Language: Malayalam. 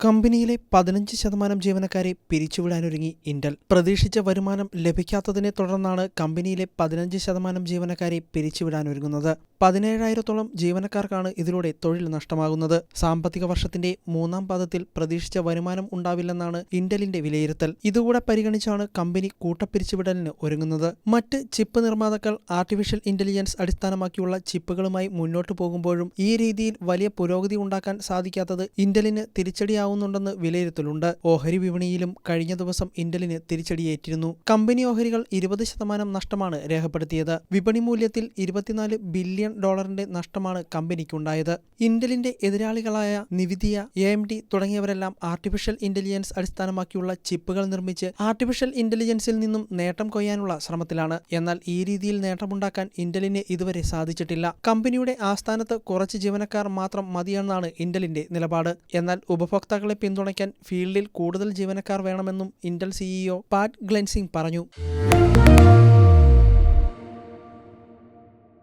കമ്പനിയിലെ പതിനഞ്ച് ശതമാനം ജീവനക്കാരെ പിരിച്ചുവിടാനൊരുങ്ങി ഇന്റൽ. പ്രതീക്ഷിച്ച വരുമാനം ലഭിക്കാത്തതിനെ തുടർന്നാണ് കമ്പനിയിലെ പതിനഞ്ച് ശതമാനം ജീവനക്കാരെ പിരിച്ചുവിടാനൊരുങ്ങുന്നത്. പതിനേഴായിരത്തോളം ജീവനക്കാർക്കാണ് ഇതിലൂടെ തൊഴിൽ നഷ്ടമാകുന്നത്. സാമ്പത്തിക വർഷത്തിന്റെ മൂന്നാം പാദത്തിൽ പ്രതീക്ഷിച്ച വരുമാനം ഉണ്ടാവില്ലെന്നാണ് ഇന്റലിന്റെ വിലയിരുത്തൽ. ഇതുകൂടെ പരിഗണിച്ചാണ് കമ്പനി കൂട്ടപ്പിരിച്ചുവിടലിന് ഒരുങ്ങുന്നത്. മറ്റ് ചിപ്പ് നിർമ്മാതാക്കൾ ആർട്ടിഫിഷ്യൽ ഇന്റലിജൻസ് അടിസ്ഥാനമാക്കിയുള്ള ചിപ്പുകളുമായി മുന്നോട്ടു പോകുമ്പോഴും ഈ രീതിയിൽ വലിയ പുരോഗതി ഉണ്ടാക്കാൻ സാധിക്കാത്തത് ഇന്റലിന് തിരിച്ചടിയാവുന്നുണ്ടെന്ന് വിലയിരുത്തലുണ്ട്. ഓഹരി വിപണിയിലും കഴിഞ്ഞ ദിവസം ഇന്റലിന് തിരിച്ചടിയേറ്റിരുന്നു. കമ്പനി ഓഹരികൾ ഇരുപത് ശതമാനം നഷ്ടമാണ് രേഖപ്പെടുത്തിയത്. വിപണി മൂല്യത്തിൽ ഇരുപത്തിനാല് ബില്യൺ ഡോളറിന്റെ നഷ്ടമാണ് കമ്പനിക്കുണ്ടായത്. ഇന്റലിന്റെ എതിരാളികളായ നിവിദിയ എ എം ഡി തുടങ്ങിയവരെല്ലാം ആർട്ടിഫിഷ്യൽ ഇന്റലിജൻസ് അടിസ്ഥാനമാക്കിയുള്ള ചിപ്പുകൾ നിർമ്മിച്ച് ആർട്ടിഫിഷ്യൽ ഇന്റലിജൻസിൽ നിന്നും നേട്ടം കൊയ്യാനുള്ള ശ്രമത്തിലാണ്. എന്നാൽ ഈ രീതിയിൽ നേട്ടമുണ്ടാക്കാൻ ഇന്റലിന് ഇതുവരെ സാധിച്ചിട്ടില്ല. കമ്പനിയുടെ ആസ്ഥാനത്ത് കുറച്ച് ജീവനക്കാർ മാത്രം മതിയെന്നാണ് ഇന്റലിന്റെ നിലപാട്. എന്നാൽ ഉപഭോക്താക്കളെ പിന്തുണയ്ക്കാൻ ഫീൽഡിൽ കൂടുതൽ ജീവനക്കാർ വേണമെന്നും ഇന്റൽ സിഇഒ പാറ്റ് ഗ്ലെൻസിംഗ് പറഞ്ഞു.